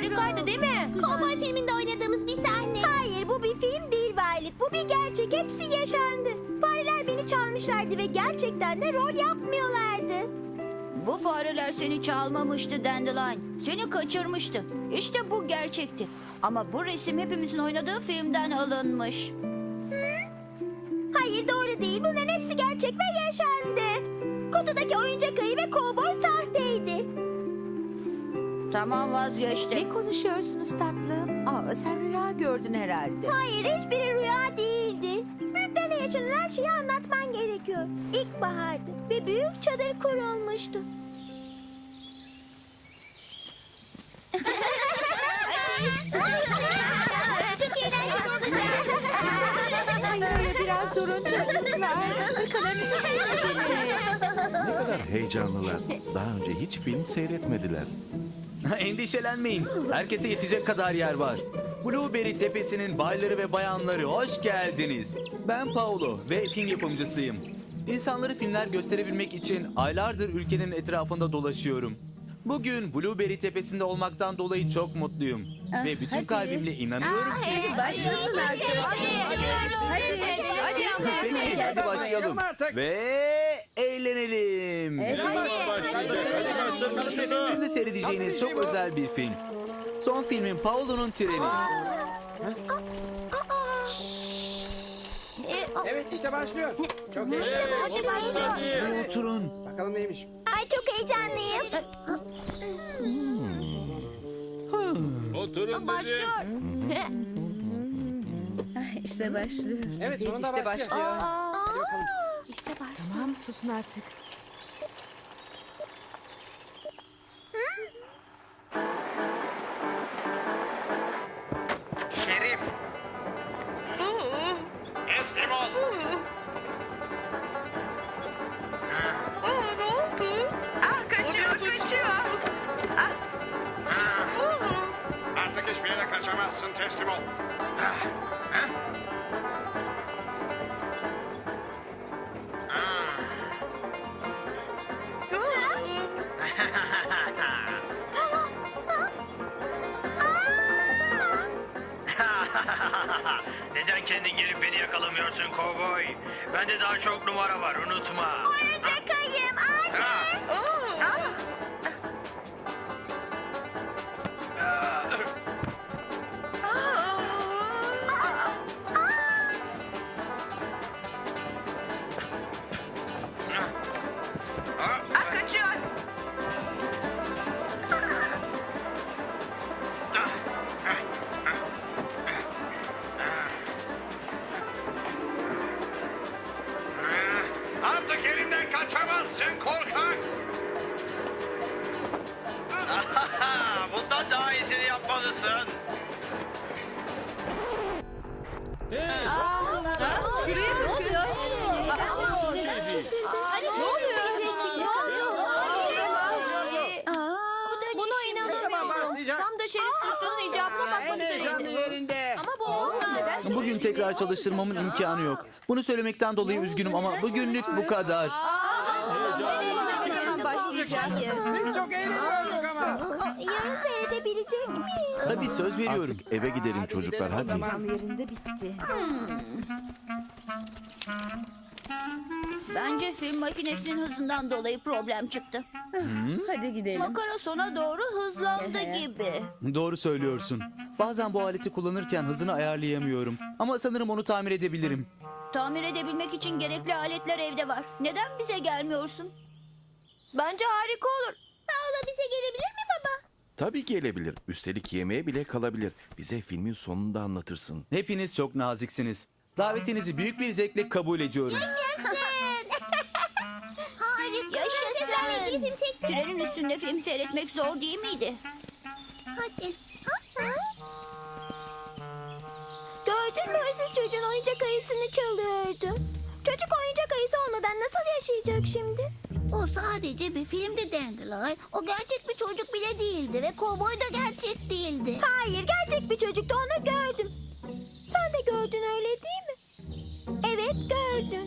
Harikaydı değil mi? Kovboy filminde oynadığımız bir sahne. Hayır bu bir film değil Violet. Bu bir gerçek. Hepsi yaşandı. Fareler beni çalmışlardı ve gerçekten de rol yapmıyorlardı. Bu fareler seni çalmamıştı Dandelion. Seni kaçırmıştı. İşte bu gerçekti. Ama bu resim hepimizin oynadığı filmden alınmış. Hayır doğru değil. Bunların hepsi gerçek ve yaşandı. Kutudaki oyuncak ayı ve kovboy. Tamam vazgeçtim. Ne konuşuyorsunuz tatlım? Aa, sen rüya gördün herhalde. Hayır hiçbiri rüya değildi. Büyüklerle yaşanan her şeyi anlatman gerekiyor. İlkbahardı ve büyük çadır kurulmuştu. Öyle biraz durun çocuklar. Ne kadar heyecanlılar. Daha önce hiç film seyretmediler. Endişelenmeyin. Herkese yetecek kadar yer var. Blueberry Tepesi'nin bayları ve bayanları hoş geldiniz. Ben Paulo ve film yapımcısıyım. İnsanları filmler gösterebilmek için aylardır ülkenin etrafında dolaşıyorum. Bugün Blueberry Tepesi'nde olmaktan dolayı çok mutluyum. ve bütün kalbimle inanıyorum ki... Başlasın artık. Hadi, hadi ama. Peki hadi başlayalım. Ve eğlenelim. Şimdi seyredeceğiniz çok özel bir film. Son filmin Paolo'nun treni. Evet işte başlıyor. Çok iyi. Hadi başlıyor. Şuraya oturun. Bakalım neymiş. Ay çok heyecanlıyım. Başlıyor. İşte başlıyor. Evet sonunda işte başlıyor. başlıyor. Hadi bakalım. İşte baş. Tamam susun artık. Şerif suçlunun icabına bakmak üzereydi. yerinde. Ama bu olmadı. Bugün tekrar çalıştırmamın imkanı yok. Bunu söylemekten dolayı üzgünüm ama bugünlük bu kadar. Ne zaman başlayacak? Biz çok eğleniyoruz ama. Yarın seyredebilecek miyim? Tabii söz veriyorum. Artık eve gidelim çocuklar hadi. Canlı yerinde bitti. Bence film makinesinin hızından dolayı problem çıktı. Hadi gidelim. Makara sona doğru hızlandı gibi. Doğru söylüyorsun. Bazen bu aleti kullanırken hızını ayarlayamıyorum. Ama sanırım onu tamir edebilirim. Tamir edebilmek için gerekli aletler evde var. Neden bize gelmiyorsun? Bence harika olur. Paolo bize gelebilir mi baba? Tabii gelebilir. Üstelik yemeğe bile kalabilir. Bize filmin sonunda anlatırsın. Hepiniz çok naziksiniz. Davetinizi büyük bir zevkle kabul ediyorum. Harika. Sizlerle ilgili film çektik. Trenin üstünde film seyretmek zor değil miydi? Hadi. Gördün mü hırsız çocuğun oyuncak ayısını çalıyordu. Çocuk oyuncak ayısı olmadan nasıl yaşayacak şimdi? O sadece bir filmdi Dandelion. O gerçek bir çocuk bile değildi ve kovboy da gerçek değildi. Hayır gerçek bir çocuktu onu gördüm de gördün öyle değil mi? Evet gördüm.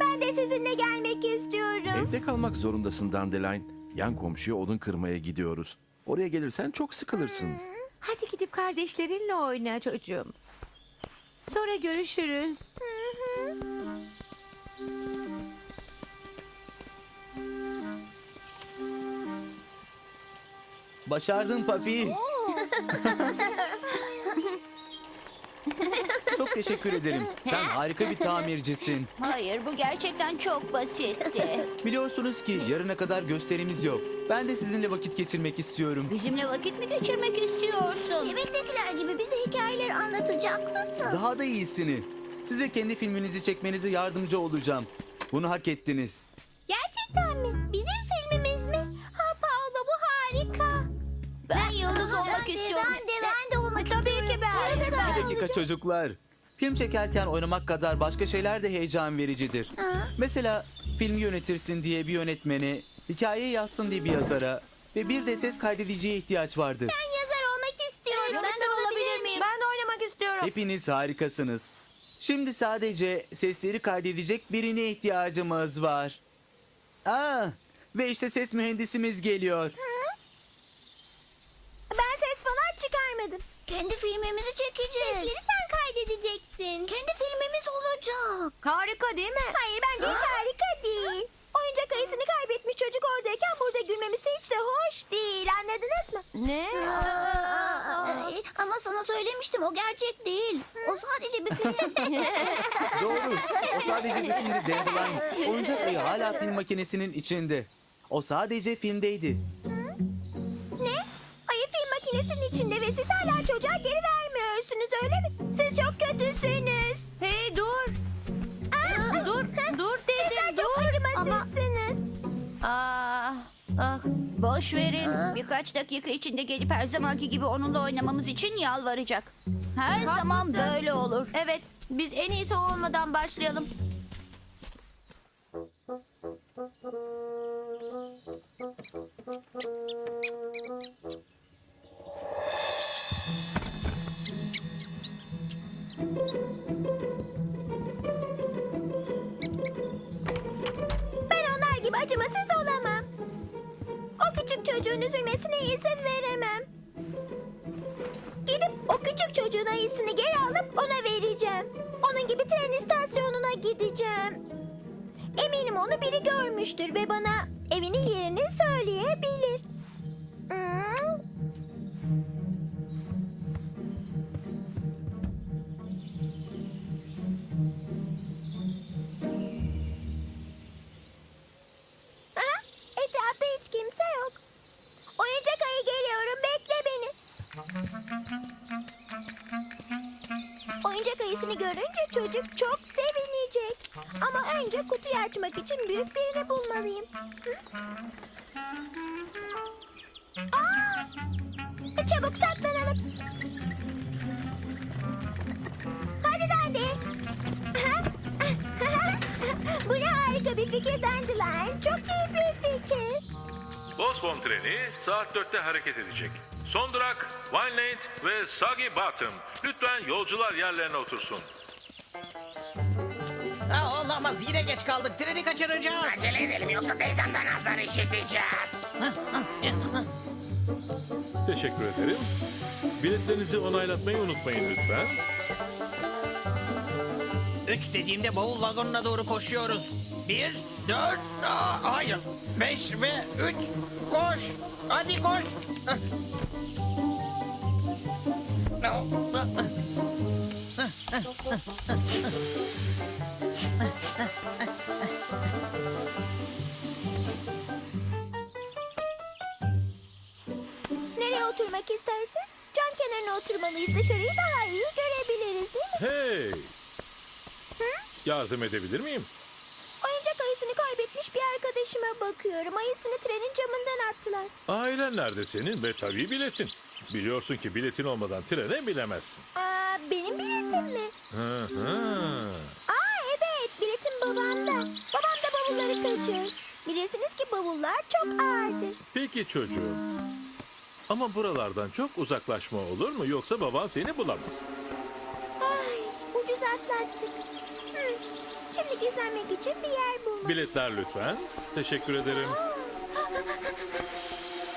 Ben de sizinle gelmek istiyorum. Evde kalmak zorundasın Dandelion. Yan komşuya odun kırmaya gidiyoruz. Oraya gelirsen çok sıkılırsın. Hadi gidip kardeşlerinle oyna çocuğum. Sonra görüşürüz. Başardın papi. Çok teşekkür ederim. Sen harika bir tamircisin. Hayır bu gerçekten çok basitti. Biliyorsunuz ki yarına kadar gösterimiz yok. Ben de sizinle vakit geçirmek istiyorum. Bizimle vakit mi geçirmek istiyorsun? Bebektekiler gibi bize hikayeler anlatacak mısın? Daha da iyisini. Size kendi filminizi çekmenize yardımcı olacağım. Bunu hak ettiniz. Gerçekten mi? Bizim filmimiz mi? Ha Paolo bu harika. Ben yıldız olmak ben de, istiyorum. Ben de, ben de olmak Tabii istiyorum. ki ben. Bir dakika çocuklar. Film çekerken oynamak kadar başka şeyler de heyecan vericidir. Mesela filmi yönetirsin diye bir yönetmene, hikaye yazsın diye bir yazara ve bir de ses kaydediciye ihtiyaç vardır. Ben yazar olmak istiyorum. Ben de olabilir miyim? Ben de oynamak istiyorum. Hepiniz harikasınız. Şimdi sadece sesleri kaydedecek birine ihtiyacımız var. Aa, ve işte ses mühendisimiz geliyor. Ben ses falan çıkarmadım. Kendi filmimizi çekeceğiz. Sesleri sen kaydedeceksin. Kendi filmimiz olacak. Harika değil mi? Hayır bence hiç harika değil. Oyuncak ayısını kaybetmiş çocuk oradayken burada gülmemesi hiç de hoş değil. Anladınız mı? Ne? Ay, Ama sana söylemiştim o gerçek değil. O sadece bir film. Doğru. O sadece bir filmdi Dandelion. Oyuncak ayı hala film makinesinin içinde. O sadece filmdeydi. Ne? Ayı film makinesinin içinde ve siz hala çocuğa geri vermiyorsunuz öyle mi? Siz çok kötüsünüz. Hey dur. Aa, Dur, dur dedim, Sizler çok dur. acımasızsınız. Ah, ah. Boş verin. Birkaç dakika içinde gelip her zamanki gibi onunla oynamamız için yalvaracak. Her zaman Haklısın. böyle olur. Evet, biz en iyisi o olmadan başlayalım. Küçük çocuğun üzülmesine izin veremem. Gidip o küçük çocuğun ayısını geri alıp ona vereceğim. Onun gibi tren istasyonuna gideceğim. Eminim onu biri görmüştür ve bana evinin yerini söyleyebilir. Hmm. Oyuncak ayısını görünce çocuk çok sevinecek. Ama önce kutuyu açmak için büyük birini bulmalıyım. Hı? Aa! Çabuk saklanalım. Hadi Dandy. Bu ne harika bir fikir Dandelion. Çok iyi bir fikir. Bosbon treni saat 4'te hareket edecek. Son durak Vineland ve Soggy Bottom. Lütfen yolcular yerlerine otursun. Aa, olamaz yine geç kaldık. Treni kaçıracağız. Acele edelim yoksa teyzemden azar işiteceğiz. Teşekkür ederim. Biletlerinizi onaylatmayı unutmayın lütfen. Üç dediğimde bavul vagonuna doğru koşuyoruz. Bir, dört, aa, hayır. Beş ve üç. Koş. Hadi koş. Nereye oturmak istersin? Cam kenarına oturmalıyız. Dışarıyı daha iyi görebiliriz değil mi? Hey! Yardım edebilir miyim? Oyuncak ayısını kaybetmiş bir arkadaşıma bakıyorum. Ayısını trenin camından attılar. Ailen nerede senin ve tabii biletin. Biliyorsun ki biletin olmadan trene bilemezsin. Aa, benim biletim mi? Hı hı. Aa evet biletim babamda. Babam da bavulları taşır. Bilirsiniz ki bavullar çok ağırdır. Peki çocuğum. Ama buralardan çok uzaklaşma olur mu yoksa baban seni bulamaz. Ay ucuz atlattık. Hı. Şimdi gizlenmek için bir yer bulmak. Biletler lütfen. Teşekkür ederim.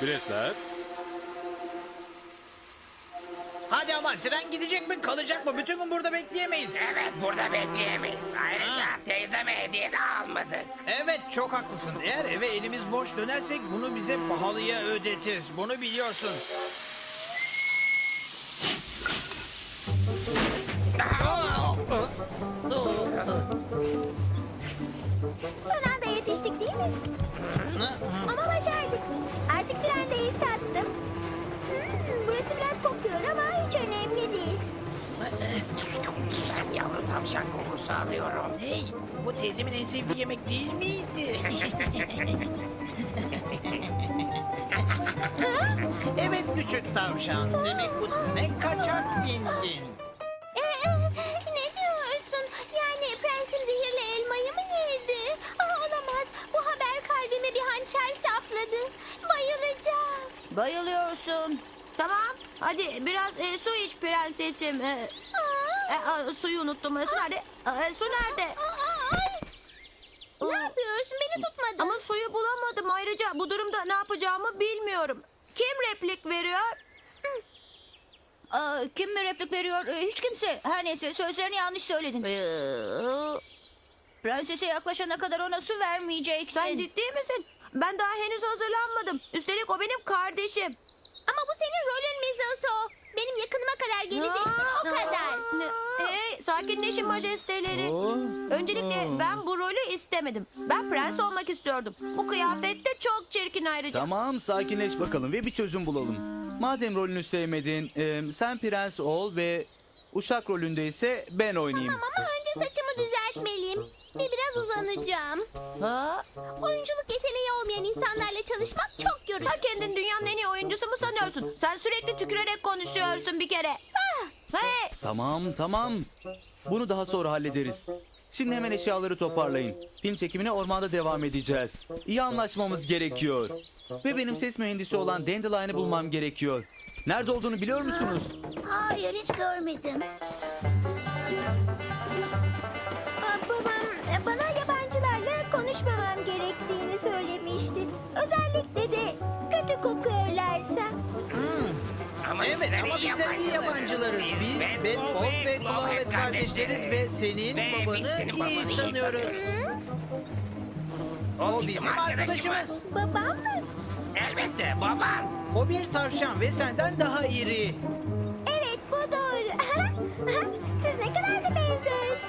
Biletler. Hadi ama tren gidecek mi kalacak mı? Bütün gün burada bekleyemeyiz. Evet burada bekleyemeyiz. Ayrıca teyzeme hediye de almadık. Evet çok haklısın. Eğer eve elimiz boş dönersek bunu bize pahalıya ödetir. Bunu biliyorsun. Tavşan kokusu alıyorum. Hey, bu teyzemin en sevdiği yemek değil miydi? evet küçük tavşan. Demek bu trene kaçak bindin. Ee, ne diyorsun? Yani prensim zehirli elmayı mı yedi? Aa, olamaz. Bu haber kalbime bir hançer sapladı. Bayılacağım. Bayılıyorsun. Tamam. Hadi biraz e, su iç prensesim. E, E, a, suyu unuttum. E, Su nerede? E, su nerede? aa, ay. Ne yapıyorsun? Beni tutmadın. Ama suyu bulamadım. Ayrıca bu durumda ne yapacağımı bilmiyorum. Kim replik veriyor? Aa, kim mi replik veriyor? Ee, Hiç kimse. Her neyse sözlerini yanlış söyledin. Ee, Prensese yaklaşana kadar ona su vermeyeceksin. Sen ciddi misin? Ben daha henüz hazırlanmadım. Üstelik o benim kardeşim. Ama bu senin rolün Mistletoe. Benim yakınıma kadar geleceksin o kadar. Hey, sakinleşin majesteleri. Oo. Öncelikle ben bu rolü istemedim. Ben prens olmak istiyordum. Bu kıyafet de çok çirkin ayrıca. Tamam sakinleş bakalım ve bir çözüm bulalım. Madem rolünü sevmedin e, sen prens ol ve uşak rolünde ise ben oynayayım. Ama önce saçımı düzeltmeliyim. Ve biraz uzanacağım. Ha? Oyunculuk yeteneği olmayan insanlarla çalışmak çok yorucu. Sen kendin dünyanın en iyi oyuncusu mu sanıyorsun? Sen sürekli tükürerek konuşuyorsun bir kere. Hey! Tamam tamam. Bunu daha sonra hallederiz. Şimdi hemen eşyaları toparlayın. Film çekimine ormanda devam edeceğiz. İyi anlaşmamız gerekiyor. Ve benim ses mühendisi olan Dandelion'ı bulmam gerekiyor. Nerede olduğunu biliyor musunuz? Hayır hiç görmedim. Konuşmamam gerektiğini söylemişti. Özellikle de kötü kokuyorlarsa. Ama Evet ama bizler iyi yabancılarız. Biz Ben Bob ve Clovet kardeşleriz ve senin Ve biz babanı senin babanı iyi iyi tanıyoruz. O, O bizim, arkadaşımız. Babam mı? Elbette baban. O bir tavşan ve senden daha iri. Evet bu doğru.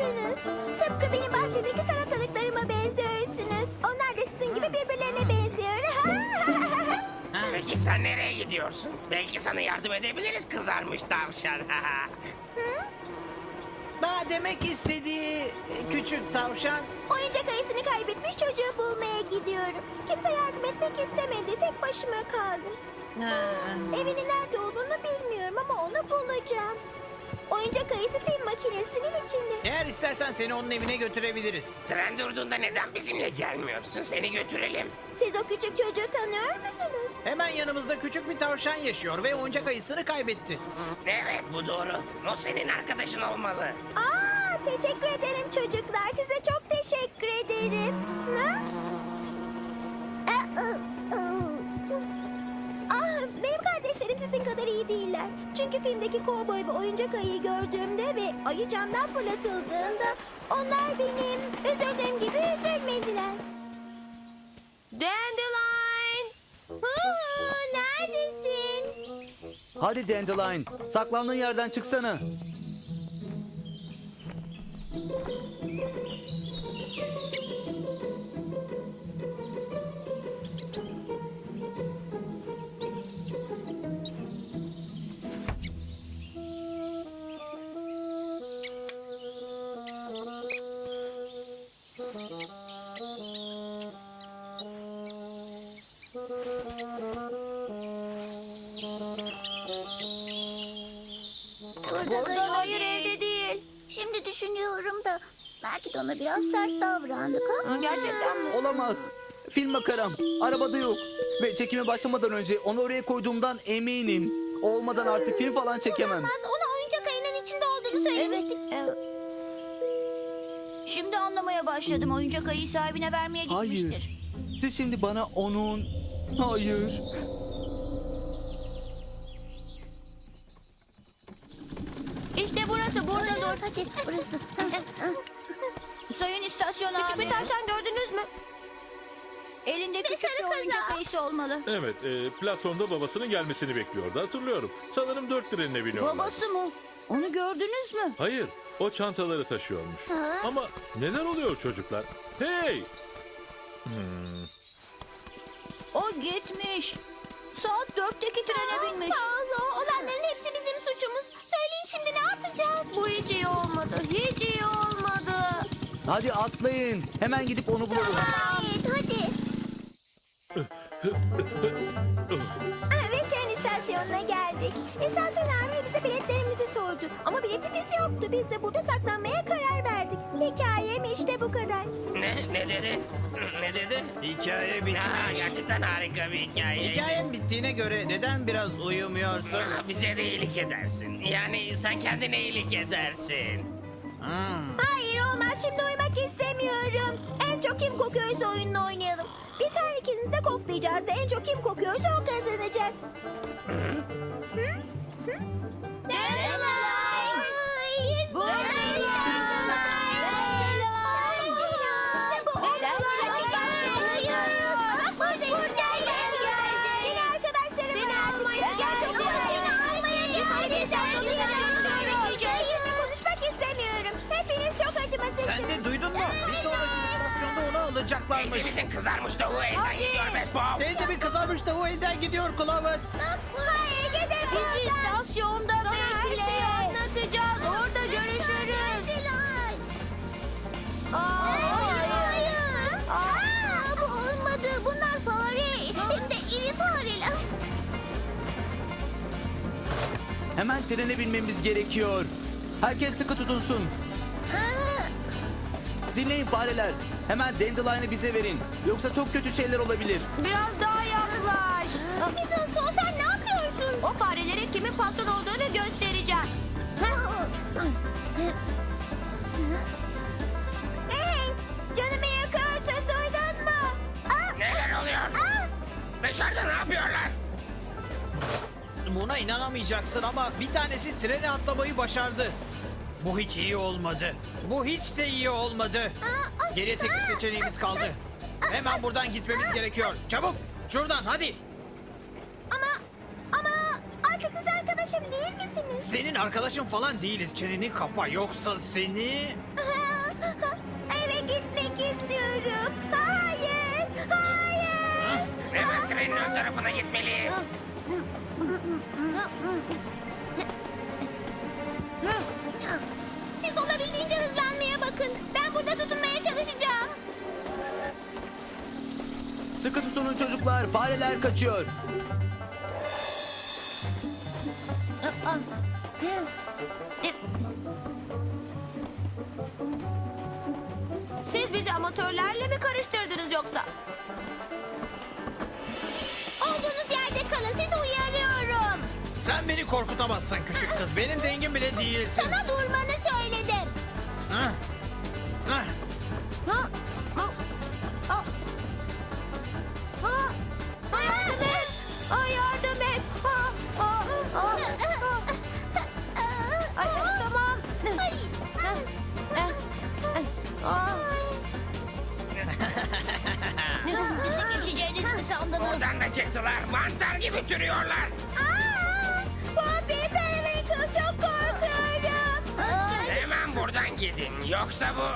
benziyorsunuz. Tıpkı benim bahçedeki salatalıklarıma benziyorsunuz. Onlar da sizin gibi birbirlerine benziyor. Peki sen nereye gidiyorsun? Belki sana yardım edebiliriz kızarmış tavşan. Daha demek istediği e, küçük tavşan. Oyuncak ayısını kaybetmiş çocuğu bulmaya gidiyorum. Kimse yardım etmek istemedi. Tek başıma kaldım. Evinin nerede olduğunu bilmiyorum ama onu bulacağım. Oyuncak ayısı film makinesinin içinde. Eğer istersen seni onun evine götürebiliriz. Tren durduğunda neden bizimle gelmiyorsun? Seni götürelim. Siz o küçük çocuğu tanıyor musunuz? Hemen yanımızda küçük bir tavşan yaşıyor ve oyuncak ayısını kaybetti. Evet bu doğru. O senin arkadaşın olmalı. Aa, teşekkür ederim çocuklar. Size çok teşekkür ederim. Ha? Aa, ı, sizin kadar iyi değiller. Çünkü filmdeki kovboy ve oyuncak ayıyı gördüğümde ve ayı camdan fırlatıldığında onlar benim üzüldüğüm gibi üzülmediler. Dandelion! Huu, neredesin? Hadi Dandelion, saklandığın yerden çıksana. Burada hayır evde değil. Şimdi düşünüyorum da belki de ona biraz sert davrandık ha? Gerçekten mi? Olamaz. Film makaram. Arabada yok. Ve çekime başlamadan önce onu oraya koyduğumdan eminim. O olmadan artık film falan çekemem. Olamaz, ona oyuncak ayının içinde olduğunu söylemiştik. Evet. Şimdi anlamaya başladım. Oyuncak ayı sahibine vermeye gitmiştir. Hayır. Siz şimdi bana onun... Hayır. Hadi burası. Sayın istasyon abi. Küçük bir tavşan gördünüz mü? Elinde küçük sarı bir oyuncak kızı. ayısı olmalı. Evet, e, Platon da babasının gelmesini bekliyordu hatırlıyorum. Sanırım dört trenine biniyorlar. Babası mı? Onu gördünüz mü? Hayır, o çantaları taşıyormuş. Ama neler oluyor çocuklar? Hey! O gitmiş. Saat dörtteki trene binmiş. Paolo, olanların şimdi ne yapacağız? Bu hiç iyi olmadı. Hiç iyi olmadı. Hadi atlayın. Hemen gidip onu bulalım. Evet hadi. Evet, tren istasyonuna geldik. İstasyon amiri bize biletlerimizi sordu. Ama biletimiz yoktu. Biz de burada saklanmaya karar verdik. Hikayem işte bu kadar. Ne? Ne dedi? Ne dedi? Hikaye bitmiş. Aa, gerçekten harika bir hikaye. Hikayen bittiğine göre neden biraz uyumuyorsun? Aa, Bize de iyilik edersin. Yani sen kendine iyilik edersin. Hmm. Hayır olmaz şimdi uyumak istemiyorum. En çok kim kokuyorsa oyununu oynayalım. Biz her ikiniz de koklayacağız ve en çok kim kokuyorsa o kazanacak. Hı? Hı? Biz buradayız alacaklarmış. Teyzemizin kızarmış tavuğu elden gidiyor Bad Bob. Teyzemin kızarmış tavuğu elden gidiyor Kılavuz. Hayır gidin Bizi istasyonda bekle. Her şeyi anlatacağız. Orada görüşürüz. Aa, hayır. Aa, bu olmadı. Bunlar fare. Hem de iri fareler. Hemen trene binmemiz gerekiyor. Herkes sıkı tutunsun. Dinleyin fareler. Hemen Dandelion'ı bize verin. Yoksa çok kötü şeyler olabilir. Biraz daha yaklaş. Mistletoe sen ne yapıyorsun? O farelere kimin patron olduğunu göstereceğim. hey, canımı yakarsın duydun mu? Aa, Neler oluyor? aa. Dışarıda ne yapıyorlar? Buna inanamayacaksın ama bir tanesi trene atlamayı başardı. Bu hiç iyi olmadı. Bu hiç de iyi olmadı. Geriye tek bir seçeneğimiz kaldı. Hemen buradan gitmemiz gerekiyor. Çabuk şuradan hadi. Ama, ama artık siz arkadaşım değil misiniz? Senin arkadaşın falan değiliz. Çeneni kapa yoksa seni... Eve gitmek istiyorum. Hayır, hayır. Hemen trenin ön tarafına gitmeliyiz. Burada tutunmaya çalışacağım. Sıkı tutunun çocuklar. Fareler kaçıyor. Siz bizi amatörlerle mi karıştırdınız yoksa? Olduğunuz yerde kalın. Sizi uyarıyorum. Sen beni korkutamazsın küçük kız. Benim dengim bile değilsin. Sana durmanı da çıktılar. Mantar gibi türüyorlar. Aa! Poppy Periwinkle çok korkuyorum. Hemen buradan gidin. Yoksa bu...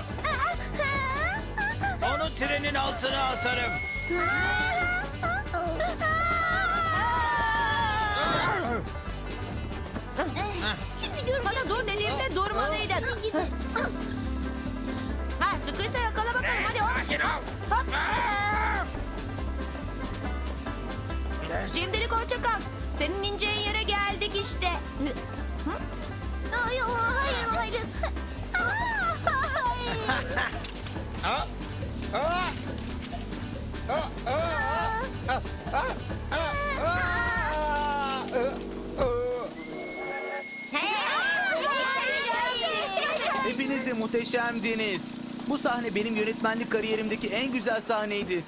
Onu trenin altına atarım. Şimdi göreceğiz. Sana dur dediğimde durmalıydın. Ha, sıkıysa yakala bakalım hadi sakin ol. Hop. Şimdilik hoşça kal. Senin ineceğin yere geldik işte. Ay, hayır hayır. Ha? Ha? Ha? Ha? Ha? Ha? Ha? Hepiniz de muhteşemdiniz. Bu sahne benim yönetmenlik kariyerimdeki en güzel sahneydi.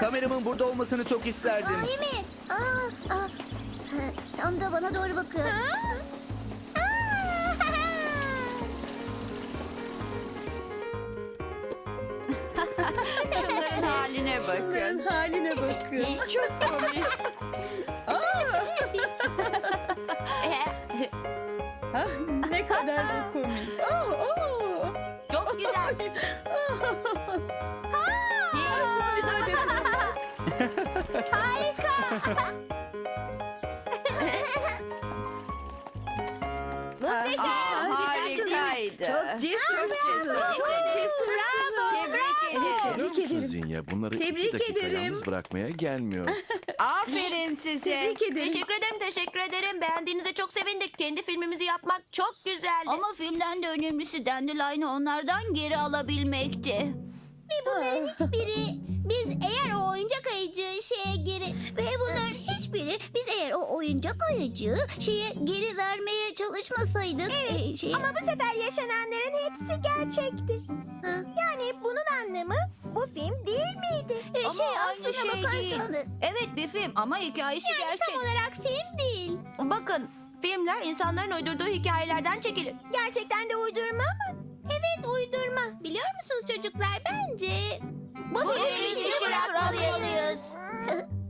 Kameramın burada olmasını çok isterdim. Sahi mi? Aa, aa. Tam da bana doğru bakıyor. Şunların haline bakın. haline bakın. Çok komik. Ah, ne kadar da komik. Güzel. Aa, Bunları Tebrik iki dakika ederim. yalnız bırakmaya gelmiyor. Aferin size. Tebrik ederim. Teşekkür ederim, teşekkür ederim. Beğendiğinize çok sevindik. Kendi filmimizi yapmak çok güzeldi. Ama filmden de önemlisi Dandelion'ı onlardan geri alabilmekti. Ve bunların hiçbiri biz eğer o oyuncak ayıcı şeye geri ve bunların hiçbiri biz eğer o oyuncak ayıcı şeye geri vermeye çalışmasaydık evet, şeye, Ama bu sefer yaşananların hepsi gerçekti. Yani bunun anlamı bu film aynı şey değil. Evet bir film ama hikayesi gerçek. olarak film değil. Bakın, filmler insanların uydurduğu hikayelerden çekilir. Gerçekten de uydurma mı? Evet uydurma. Biliyor musunuz çocuklar bence bu Bu bırakmalıyız. bırakmalıyız.